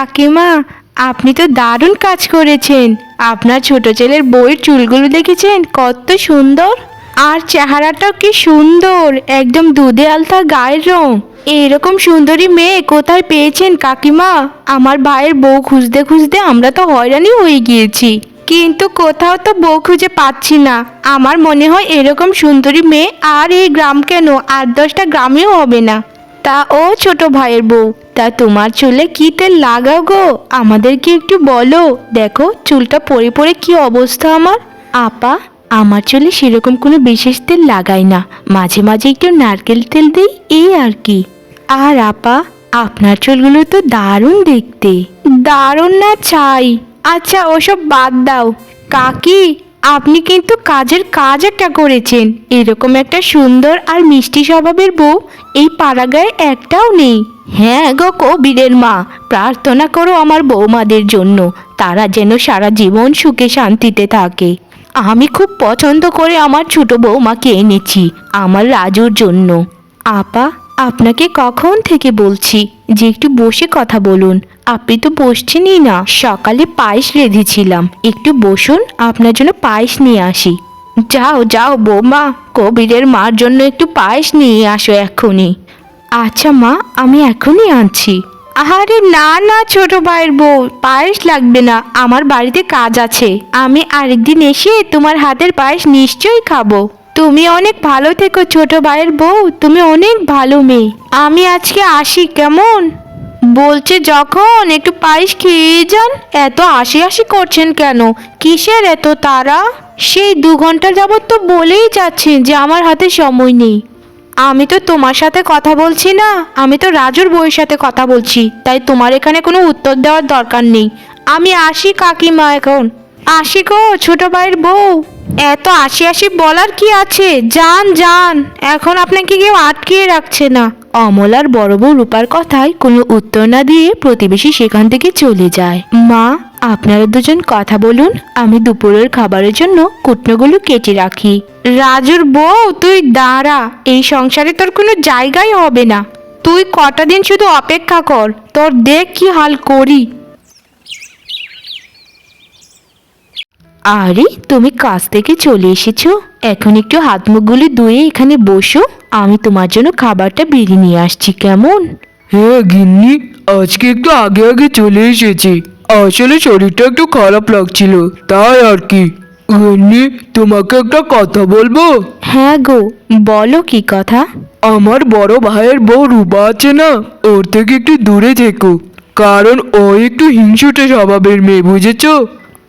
কাকিমা, আপনি তো দারুণ কাজ করেছেন। আপনার ছোট ছেলের বইয়ের চুলগুলো দেখেছেন? কত সুন্দর। আর চেহারাটাও কি সুন্দর, একদম দুধে আলতা গায়ের রং। এরকম সুন্দরী মেয়ে কোথায় পেয়েছেন কাকিমা? আমার ভাইয়ের বউ খুঁজতে খুঁজতে আমরা তো হয়রানি হয়ে গিয়েছি। কিন্তু কোথাও তো বউ খুঁজে পাচ্ছি না। আমার মনে হয় এরকম সুন্দরী মেয়ে আর এই গ্রাম কেন? আট দশটা গ্রামেও হবে না। তা ও ছোট ভাইয়ের বউ, তা তোমার চুলে কি তেল লাগাও গো? আমাদেরকে একটু বলো। দেখো, চুলটা পরে পরে কি অবস্থা আমার? আপা, আমার চুলে সেরকম কোনো বিশেষ তেল লাগাই না। মাঝে মাঝে একটু নারকেল তেল দিই, এই আর কি। আর আপা, আপনার চুলগুলো তো দারুণ দেখতে। দারুণ না চাই। আচ্ছা ওসব বাদ দাও। কাকি আপনি কিন্তু কাজের কাজ একটা করেছেন। এরকম একটা সুন্দর আর মিষ্টি স্বভাবের বউ এই পাড়াগায় একটাও নেই। হ্যাঁ গো কবিরের মা, প্রার্থনা করো আমার বৌমাদের জন্য। তারা যেন সারা জীবন সুখে শান্তিতে থাকে। আমি খুব পছন্দ করে আমার ছোট বৌমাকে এনেছি, আমার রাজুর জন্য। আপা আপনাকে কখন থেকে বলছি যে একটু বসে কথা বলুন। আপনি তো বসছেনই না। সকালে পায়েস রেঁধেছিলাম। একটু বসুন, আপনার জন্য পায়েস নিয়ে আসি। যাও যাও বৌমা, কবিরের মার জন্য একটু পায়েস নিয়ে আসো এখনই। আচ্ছা মা, আমি এখনই আনছি। আরে না না, ছোট ভাইয়ের বউ, পায়েস লাগবে না। আমার বাড়িতে কাজ আছে। আমি আরেকদিন এসে তোমার হাতের পায়েস নিশ্চয়ই খাব। তুমি অনেক ভালো থেকো ছোট ভাইয়ের বউ, তুমি অনেক ভালো মেয়ে। আমি আজকে আসি, কেমন? বলছে, যখন একটু পায়েস খেয়ে যান। এত আশি আশি করছেন কেন? কিসের এত তারা? সেই দু ঘণ্টা যাবৎ তো বলেই যাচ্ছেন যে আমার হাতে সময় নেই। আমি তো তোমার সাথে কথা বলছি না, আমি তো রাজুর বউয়ের সাথে কথা বলছি, তাই তোমার এখানে কোনো উত্তর দেওয়ার দরকার নেই। আমি আসি কাকিমা এখন। আসি গো ছোট ভাইয়ের বউ। এত আশি আশি বলার কি আছে? যান যান। এখন আপনাকে কেউ আটকিয়ে রাখছে না। অমলার বড় বউ রূপার কথায় কোনো উত্তর না দিয়ে প্রতিবেশী সেখান থেকে চলে যায়। মা, আপনারা দুজন কথা বলুন। আমি দুপুরের খাবারের জন্য কুটনোগুলো কেটে রাখি। রাজুর বউ, তুই দাঁড়া। এই সংসারে তোর কোনো জায়গাই হবে না। তুই কটা দিন শুধু অপেক্ষা কর। তোর দেখ কি হাল করি। আরে তুমি কাজ থেকে চলে এসেছ? এখন একটু হাত মুখগুলি ধুয়ে এখানে বসো। আমি তোমার জন্য খাবারটা বেরিয়ে নিয়ে আসছি কেমন? হ্যাঁ গিন্নি আজকে একটু আগে আগে চলে এসেছি। আসলে শরীরটা একটু খারাপ লাগছিল তাই আর কি। গিন্নি তোমাকে একটা কথা বলব? হ্যাঁ গো বলো কি কথা? আমার বড় ভাইয়ের বউ রূপা আছে না ওর থেকে একটু দূরে থেকো। কারণ ও একটু হিংসুটে স্বভাবের মেয়ে বুঝেছ?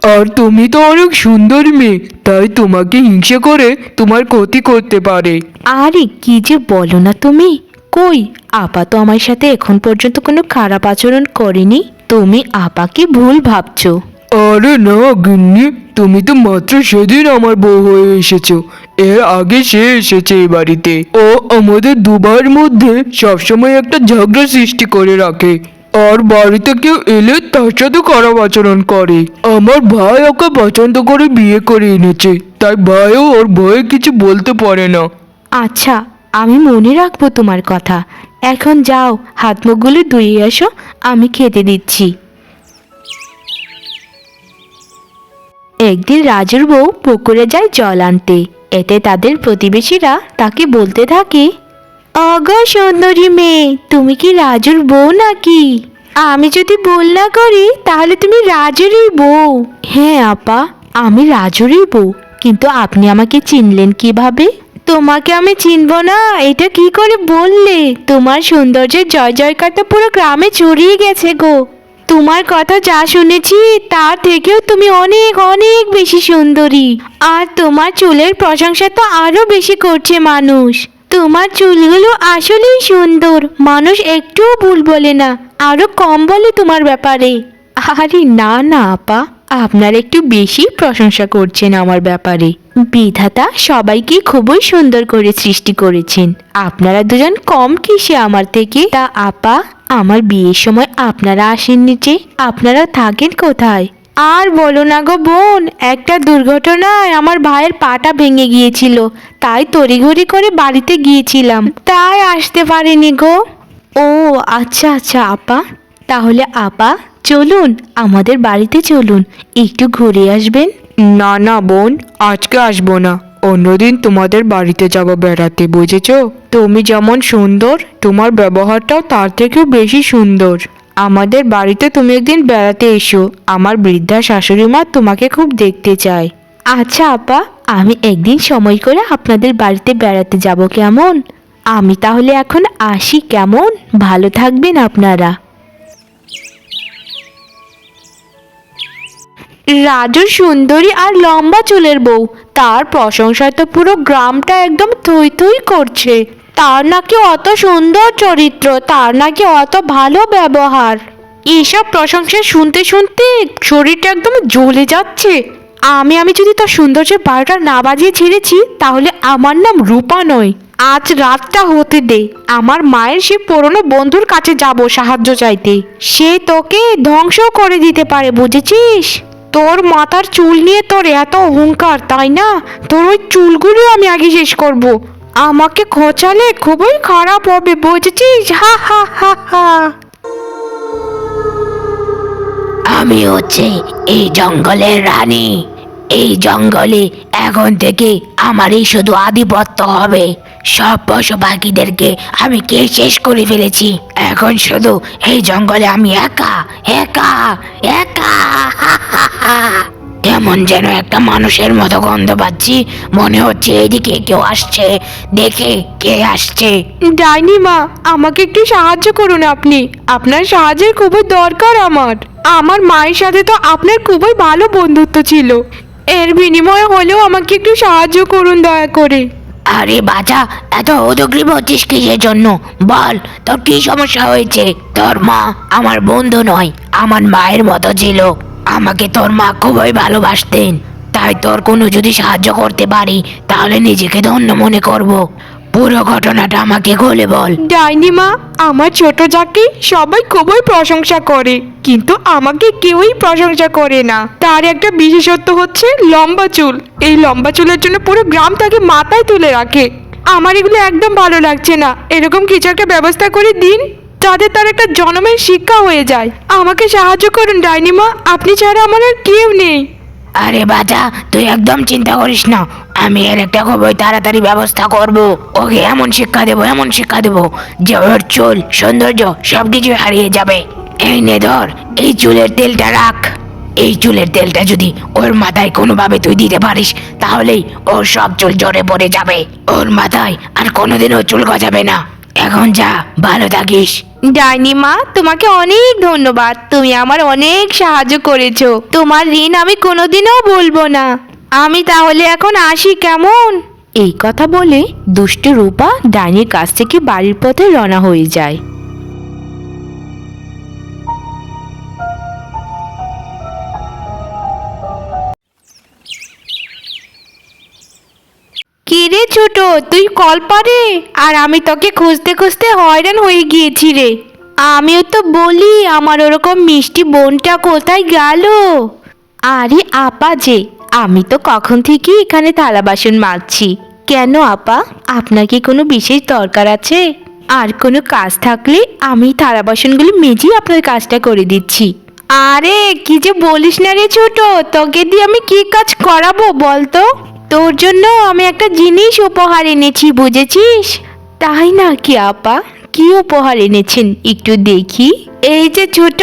আর তুমি তো অনেক সুন্দর মেয়ে তাই তোমাকে হিংসে করে তোমার ক্ষতি করতে পারে। আরে কি যে বলো না তুমি? কই আপা তো আমার সাথে এখন পর্যন্ত কোনো খারাপ আচরণ করেনি। তুমি আপাকে ভুল ভাবছ। আরে না গিন্নি তুমি তো মাত্র সেদিন আমার বউ হয়ে এসেছ। এর আগে সে এসেছে এই বাড়িতে। ও আমাদের দুবার মধ্যে সবসময় একটা ঝগড়া সৃষ্টি করে রাখে। আর বাড়িতে কেউ এলে তার সাথে খারাপ আচরণ করে। আমার ভাই ওকে পছন্দ করে বিয়ে করে এনেছে, তাই ভাইও ওর ভয়ে কিছু বলতে পারে না। আচ্ছা আমি মনে রাখব তোমার কথা। এখন যাও, হাত মুখগুলো ধুয়ে আসো আমি খেতে দিচ্ছি। একদিন রাজুর বউ পুকুরে যায় জল আনতে। এতে তাদের প্রতিবেশীরা তাকে বলতে থাকে অগ সুন্দরী মেয়ে, তুমি কি রাজুর বউ নাকি? আমি যদি বল না করি, তাহলে তুমি রাজুরই বউ। হ্যাঁ আপা, আমি রাজুরই বউ, কিন্তু আপনি আমাকে চিনলেন কীভাবে? তোমাকে আমি চিনব না, এটা কি করে বললে? তোমার সৌন্দর্যের জয় জয়কারটা পুরো গ্রামে ছড়িয়ে গেছে গো। তোমার কথা যা শুনেছি তার থেকেও তুমি অনেক অনেক বেশি সুন্দরী। আর তোমার চুলের প্রশংসা তো আরও বেশি করছে মানুষ। তোমার চুলগুলো আসলেই সুন্দর। মানুষ একটুও ভুল বলে না আরও কম বলে তোমার ব্যাপারে। আরে না না আপা। আপনার একটু বেশি প্রশংসা করছেন আমার ব্যাপারে। বিধাতা সবাইকে খুবই সুন্দর করে সৃষ্টি করেছেন। আপনারা দুজন কম কিসে আমার থেকে? তা আপা আমার বিয়ের সময় আপনারা আসেননি যে? আপনারা থাকেন কোথায়? আর বলো না গো বোন, একটা দুর্ঘটনায় আমার ভাইয়ের পাটা ভেঙে গিয়েছিল, তাই তড়িঘড়ি করে বাড়িতে গিয়েছিলাম। তাই আসতে পারিনি গো। ও আচ্ছা আচ্ছা আপা। তাহলে আপা, চলুন, আমাদের বাড়িতে চলুন, একটু ঘুরে আসবেন। না না বোন, আজকে আসব না। অন্যদিন তোমাদের বাড়িতে যাব বেড়াতে, বুঝেছ? তুমি যেমন সুন্দর, তোমার ব্যবহারটাও তার থেকেও বেশি সুন্দর। আমাদের বাড়িতে তুমি একদিন বেড়াতে এসো। আমার বৃদ্ধা শাশুড়ি মা তোমাকে খুব দেখতে চায়। আচ্ছা আপা, আমি একদিন সময় করে আপনাদের বাড়িতে বেড়াতে যাব কেমন? আমি তাহলে এখন আসি কেমন? ভালো থাকবেন আপনারা। রাজু সুন্দরী আর লম্বা চুলের বউ। তার প্রশংসায় তো পুরো গ্রামটা একদম থই থই করছে। তার নাকি অত সুন্দর চরিত্র, তার নাকি অত ভালো ব্যবহার। এইসব প্রশংসা শুনতে শুনতে শরীরটা একদম জ্বলে যাচ্ছে। আমি আমি যদি তার সৌন্দর্যের বারোটা না বাজিয়ে ছেড়েছি, তাহলে আমার নাম রূপা নয়। আজ রাতটা হতে দে, আমার মায়ের সে পুরনো বন্ধুর কাছে যাব সাহায্য চাইতে। সে তোকে ধ্বংস করে দিতে পারে, বুঝেছিস? তোর মাথার চুল নিয়ে তোর এত অহংকার, তাই না? তোর ওই চুলগুলো আমি আগে শেষ করব। আমাকে খোঁচালে খুবই খারাপ হবে, বুঝেছিস? হা হা হা হা। আমি হচ্ছে এই জঙ্গলের রানী। এই জঙ্গলে এখন থেকে আমারই শুধু আধিপত্য হবে। সব পশু পাখিদেরকে আমি কে শেষ করে ফেলেছি? এখন শুধু এই জঙ্গলে আমি একা একা একা। কেমন যেন একটা মানুষের মতো গন্ধ পাচ্ছি। মনে হচ্ছে এদিকে কেউ আসছে। দেখে কে আসছে? ডাইনি মা আমাকে একটু সাহায্য করুন আপনি। আপনার সাহায্যের খুবই দরকার আমার। আমার মায়ের সাথে তো আপনার খুবই ভালো বন্ধুত্ব ছিল। এর বিনিময়ে হলেও আমাকে একটু সাহায্য করুন দয়া করে। আরে বাজা এত উদগ্রীব হচ্ছিস কিসের জন্য? বল তোর কি সমস্যা হয়েছে? তোর মা আমার বন্ধু নয় আমার মায়ের মতো ছিল। আমাকে তোর মা খুবই ভালোবাসতেন। তাই তোর কোনো যদি সাহায্য করতে পারি, তাহলে নিজেকে ধন্য মনে করব। পুরো ঘটনাটা আমাকে খুলে বল। ডাইনি মা, আমার ছোট যাকে সবাই খুবই প্রশংসা করে, কিন্তু আমাকে কেউই প্রশংসা করে না। তার একটা বিশেষত্ব হচ্ছে লম্বা চুল। এই লম্বা চুলের জন্য পুরো গ্রাম তাকে মাথায় তুলে রাখে। আমার এগুলো একদম ভালো লাগছে না। এরকম কিছু একটা ব্যবস্থা করে দিন। যাতে তার একটা জনমের শিক্ষা হয়ে যায়। আমাকে সাহায্য করুন, ডাইনিমা। আপনি ছাড়া আমার আর কেউ নেই। আরে বাজা, তুই একদম চিন্তা করিস না। আমি এর একটা খুবই তাড়াতাড়ি ব্যবস্থা করব। ওকে এমন শিক্ষা দেবো, এমন শিক্ষা দেবো। যে ওর চুল, সৌন্দর্য সব কিছু হারিয়ে যাবে। এই নে ধর, এই চুলের তেলটা রাখ। এই চুলের তেলটা যদি ওর মাথায় কোনোভাবে তুই দিতে পারিস, তাহলেই ওর সব চুল জড়ে পড়ে যাবে। ওর মাথায় আর কোনোদিনও চুল গজাবে না। এখন যা ভালো থাকিস। ডাইনি মা তোমাকে অনেক ধন্যবাদ। তুমি আমার অনেক সাহায্য করেছ। তোমার ঋণ আমি কোনোদিনও বলব না। আমি তাহলে এখন আসি কেমন? এই কথা বলে দুষ্ট রূপা ডাইনির কাছ থেকে বাড়ির পথে রওনা হয়ে যায়। তুই কল পারে। আর আমি তোকে খুঁজতে খুঁজতে হয়রান হয়ে গিয়েছি রে। আমিও তো বলি, আমার ওরকম মিষ্টি বোনটা কোথায় গেল? আরে আপা যে, আমি তো কখন থেকে এখানে থালা বাসন মাজছি। কেন আপা, আপনার কি কোনো বিশেষ দরকার আছে? আর কোনো কাজ থাকলে আমি থালা বাসনগুলো মেজেই আপনার কাজটা করে দিচ্ছি। আরে, কি যে বলিস না রে ছোট, তোকে দিয়ে আমি কি কাজ করাবো বলতো? তোর জন্য আমি একটা জিনিস উপহার এনেছি, বুঝেছিস? তাই না কি আপা? কি উপহার এনেছেন একটু দেখি। এই যে ছোট,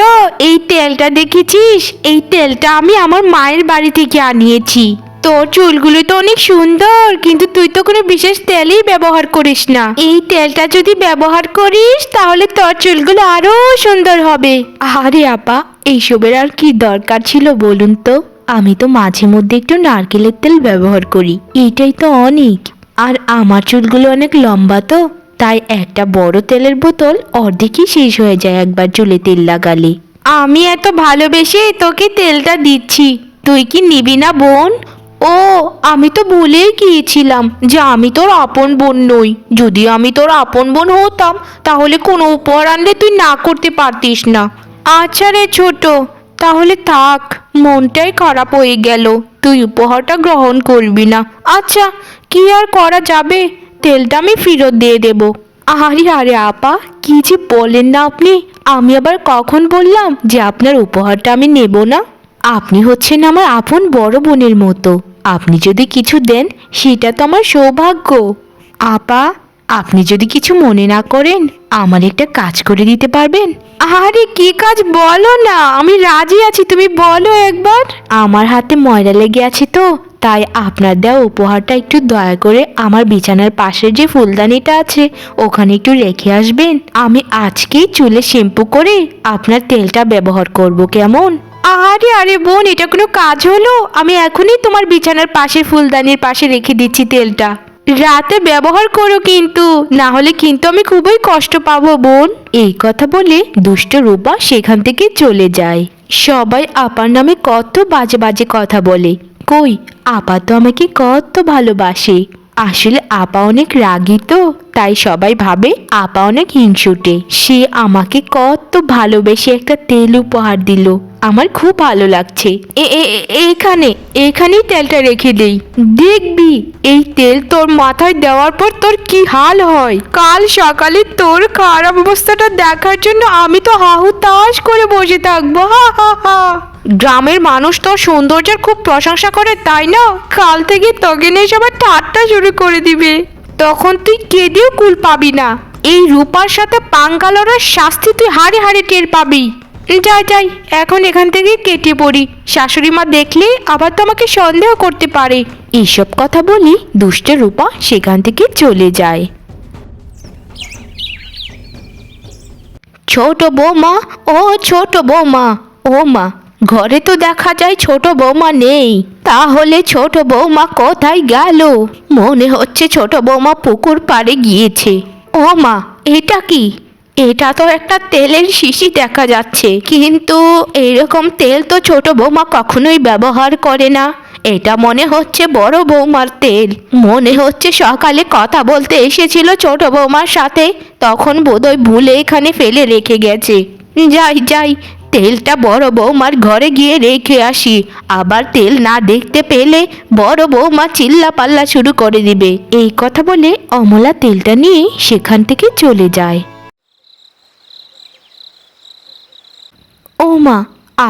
এই তেলটা দেখেছিস? এই তেলটা আমি আমার মায়ের বাড়ি থেকে আনিয়েছি। তোর চুলগুলো তো অনেক সুন্দর, কিন্তু তুই তো কোনো বিশেষ তেলই ব্যবহার করিস না। এই তেলটা যদি ব্যবহার করিস, তাহলে তোর চুলগুলো আরও সুন্দর হবে। আরে আপা, এইসবের আর কি দরকার ছিল বলুন তো? আমি তো মাঝে মধ্যে একটু নারকেলের তেল ব্যবহার করি। এটাই তো অনেক। আর আমার চুলগুলো অনেক লম্বা তো, তাই একটা বড় তেলের বোতল অর্ধেকই শেষ হয়ে যায় একবার চুলে তেল লাগালে। আমি এত ভালোবেসে তোকে তেলটা দিচ্ছি। তুই কি নিবি না, বোন? ও, আমি তো ভুলেই গিয়েছিলাম যে আমি তোর আপন বোন নই। যদি আমি তোর আপন বোন হতাম, তাহলে কোনো উপহার আনলে তুই না করতে পারতিস না। আচ্ছা রে ছোট তাহলে থাক, মনটাই খারাপ হয়ে গেল। তুই উপহারটা গ্রহণ করবি না। আচ্ছা কি আর করা যাবে? তেলটা আমি ফেরত দিয়ে দেব। আরে আরে আপা, কি যে বলেন না আপনি। আমি আবার কখন বললাম যে আপনার উপহারটা আমি নেব না? আপনি হচ্ছেন আমার আপন বড় বোনের মতো। আপনি যদি কিছু দেন, সেটা তো আমার সৌভাগ্য। আপা আপনি যদি কিছু মনে না করেন আমার একটা কাজ করে দিতে পারবেন। আরে কি কাজ? বলো না। আমি রাজি আছি তুমি বলো একবার। আমার হাতে ময়লা লেগে আছে তো তাই আপনার দেওয়া উপহারটা একটু দয়া করে আমার বিছানার পাশের যে ফুলদানিটা আছে ওখানে একটু রেখে আসবেন। আমি আজকেই চুলে শ্যাম্পু করে আপনার তেলটা ব্যবহার করব কেমন? আরে আরে বোন এটা কোনো কাজ হলো? আমি এখনই তোমার বিছানার পাশে ফুলদানির পাশে রেখে দিচ্ছি তেলটা। রাতে ব্যবহার করো কিন্তু না হলে কিন্তু আমি খুবই কষ্ট পাবো বোন। এই কথা বলে দুষ্ট রূপা সেখান থেকে চলে যায়। সবাই আপার নামে কত বাজে বাজে কথা বলে। কই, আপা তো আমাকে কত ভালোবাসে। আসলে আপা অনেক রাগী তো, তাই সবাই ভাবে আপা অনেক হিংসুটে। সে আমাকে কত ভালোবেসে একটা তেল উপহার দিল। আমার খুব ভালো লাগছে। এ- এ- এ- এখানে, এখানেই তেলটা রেখে দেই। দেখবি, এই তেল তোর মাথায় দেওয়ার পর তোর কি হাল হয়? কাল সকালে তোর খারাপ অবস্থাটা দেখার জন্য আমি তো হাহুতাশ করে বসে থাকব। হা হা হা। গ্রামের মানুষ তো সৌন্দর্যের খুব প্রশংসা করে, তাই না? কাল থেকে তোকে নিয়ে সবার ঠাট্টা শুরু করে দিবে। তখন তুই কেঁদেও কুল পাবি না। এই রূপার সাথে পাঙ্গালোরের শাস্তি তুই হাড়ে হাড়ে টের পাবি। যাই যাই, এখন এখান থেকে কেটে পড়ি। শাশুড়ি মা দেখলে আবার তো আমাকে সন্দেহ করতে পারে। এইসব কথা বলি দুষ্ট রূপা সেখান থেকে চলে যায়। ছোট বৌমা, ও ছোট বৌমা, ও মা ঘরে তো দেখা যায় ছোট বৌমা নেই। তাহলে ছোট বৌমা কোথায় গেল? মনে হচ্ছে ছোট বৌমা পুকুর পাড়ে গিয়েছে। ও মা, এটা কি? এটা তো একটা তেলের শিশি দেখা যাচ্ছে। কিন্তু এরকম তেল তো ছোট বৌমা কখনোই ব্যবহার করে না। এটা মনে হচ্ছে বড় বৌমার তেল। মনে হচ্ছে সকালে কথা বলতে এসেছিল ছোট বৌমার সাথে। তখন বোধহয় ভুলে এখানে ফেলে রেখে গেছে। যাই যাই তেলটা বড় বৌমার ঘরে গিয়ে রেখে আসি। আবার তেল না দেখতে পেলে বড় বৌমা চিল্লা পাল্লা শুরু করে দিবে। এই কথা বলে অমলা তেলটা নিয়ে সেখান থেকে চলে যায়। ও মা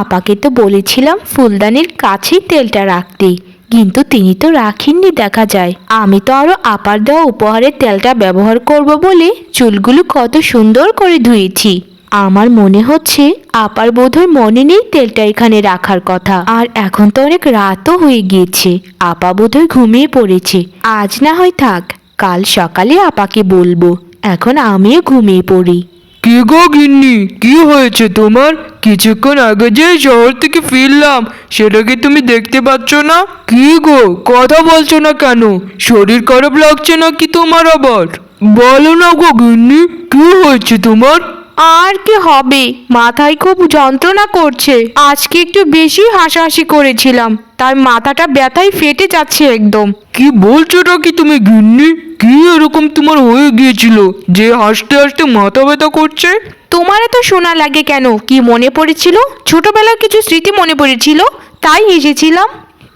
আপাকে তো বলেছিলাম ফুলদানির কাছেই তেলটা রাখতে, কিন্তু তিনি তো রাখেননি দেখা যায়। আমি তো আরও আপার দেওয়া উপহারের তেলটা ব্যবহার করব বলে চুলগুলো কত সুন্দর করে ধুয়েছি। আমার মনে হচ্ছে আপার বোধহয় মনে নেই তেলটা এখানে রাখার কথা। আর এখন তো অনেক রাতও হয়ে গিয়েছে। আপা বোধহয় ঘুমিয়ে পড়েছে। আজ না হয় থাক কাল সকালে আপাকে বলব। এখন আমিও ঘুমিয়ে পড়ি। কি গো গিন্নি কি হয়েছে তোমার? কিছুক্ষণ আগে যে শহর থেকে ফিরলাম সেটা কি তুমি দেখতে পাচ্ছ না? কি গো কথা বলছো না কেন? শরীর খারাপ লাগছে নাকি তোমার আবার? বলো না গো গিন্নি কি হয়েছে তোমার? আর কি হবে? মাথায় খুব যন্ত্রণা করছে। আজকে একটু বেশি হাসাহাসি করেছিলাম। তাই মাথাটা ব্যথায় ফেটে যাচ্ছে একদম। কি বলছোটা কি তুমি গিন্নি? কি এরকম তোমার হয়ে গিয়েছিল? যে হাসতে হাসতে মাথা ব্যথা করছে? তোমার এত শোনা লাগে কেন? কি মনে পড়েছিল? ছোটবেলার কিছু স্মৃতি মনে পড়েছিল? তাই এসেছিলাম।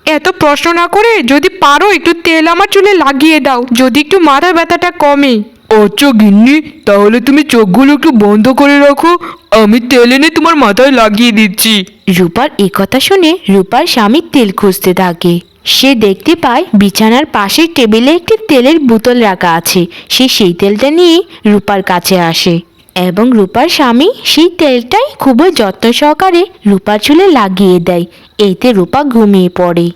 এত প্রশ্ন না করে যদি পারো একটু তেল আমার চুলে লাগিয়ে দাও। যদি একটু মাথা ব্যথাটা কমে। আচ্ছা গিন্নি তাহলে তুমি চোখগুলো একটু বন্ধ করে রাখো। আমি তেল এনে তোমার মাথায় লাগিয়ে দিচ্ছি। রূপার এ কথা শুনে রূপার স্বামী তেল খুঁজতে থাকে। সে দেখতে পায় বিছানার পাশের টেবিলে একটি তেলের বোতল রাখা আছে। সে সেই তেলটা নিয়ে রূপার কাছে আসে এবং রূপার স্বামী সেই তেলটাই খুবই যত্ন সহকারে রূপার চুলে লাগিয়ে দেয়। এতে রূপা ঘুমিয়ে পড়ে।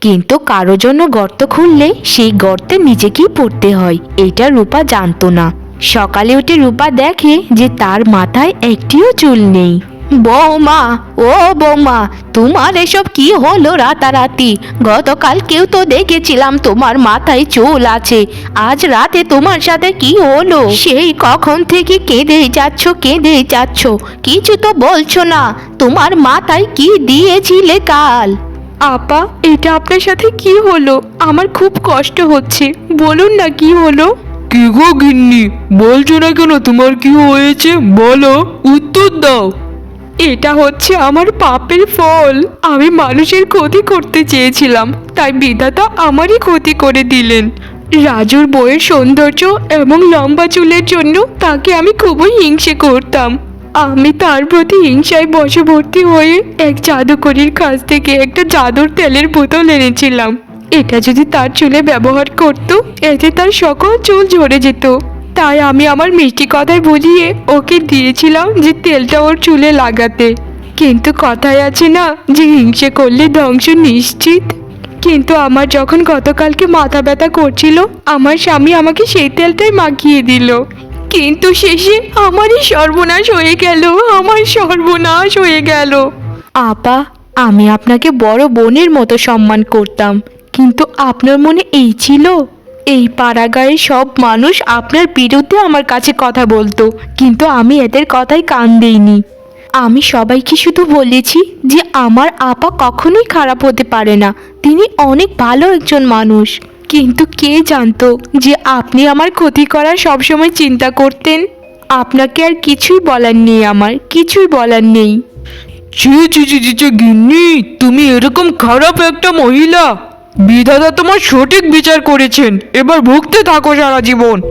কিন্তু কারও জন্য গর্ত খুললে সেই গর্তে নিজেকেই পড়তে হয়। এটা রূপা জানতো না। সকালে উঠে রূপা দেখে যে তার মাথায় একটিও চুল নেই। বৌমা ও বৌমা তোমার এসব কি হলো রাতারাতি? গতকাল কেউ তো দেখেছিলাম তোমার মাথায় চুল আছে। আজ রাতে তোমার সাথে কি হলো? সেই কখন থেকে কেঁদেই যাচ্ছ কেঁদেই যাচ্ছ। কিছু তো বলছো না তোমার মাথায় কি দিয়েছিলে কাল? আপা এটা আপনার সাথে কি হলো? আমার খুব কষ্ট হচ্ছে। বলুন না কি হলো? কি গো গিন্নি? বলছো না কেন তোমার কি হয়েছে? বলো উত্তর দাও। এটা হচ্ছে আমার পাপের ফল। আমি মানুষের ক্ষতি করতে চেয়েছিলাম তাই বিধাতা আমারই ক্ষতি করে দিলেন। রাজুর বইয়ের সৌন্দর্য এবং লম্বা চুলের জন্য তাকে আমি খুবই হিংসে করতাম। আমি তার প্রতি হিংসায় বশবর্তী হয়ে এক জাদুকরির কাছ থেকে একটা জাদুর তেলের বোতল এনেছিলাম। এটা যদি তার চুলে ব্যবহার করত, এতে তার সকল চুল ঝরে যেত। তাই আমি আমার মিষ্টি কথায় বুঝিয়ে ওকে দিয়েছিলাম যে তেলটা ওর চুলে লাগাতে। কিন্তু কথায় আছে না যে হিংসে করলে ধ্বংস নিশ্চিত। কিন্তু আমার যখন গতকালকে মাথা ব্যথা করছিল, আমার স্বামী আমাকে সেই তেলটাই মাখিয়ে দিল। কিন্তু শেষে আমারই সর্বনাশ হয়ে গেল, আমার সর্বনাশ হয়ে গেল। আপা, আমি আপনাকে বড় বোনের মতো সম্মান করতাম, কিন্তু আপনার মনে এই ছিল? এই পাড়াগাঁয়ের সব মানুষ আপনার বিরুদ্ধে আমার কাছে কথা বলতো, কিন্তু আমি এদের কথায় কান দেইনি। আমি সবাইকে শুধু বলেছি যে, আমার আপা কখনোই খারাপ হতে পারে না, তিনি অনেক ভালো একজন মানুষ। কিন্তু কে জানতো যে আপনি আমার ক্ষতি করার সবসময় চিন্তা করতেন? আপনাকে আর কিছুই বলার নেই আমার, কিছুই বলার নেই। গিন্নি, তুমি এরকম খারাপ একটা মহিলা। বিধাতা তোমার সঠিক বিচার করেছেন, এবার ভুগতে থাকো সারা জীবন।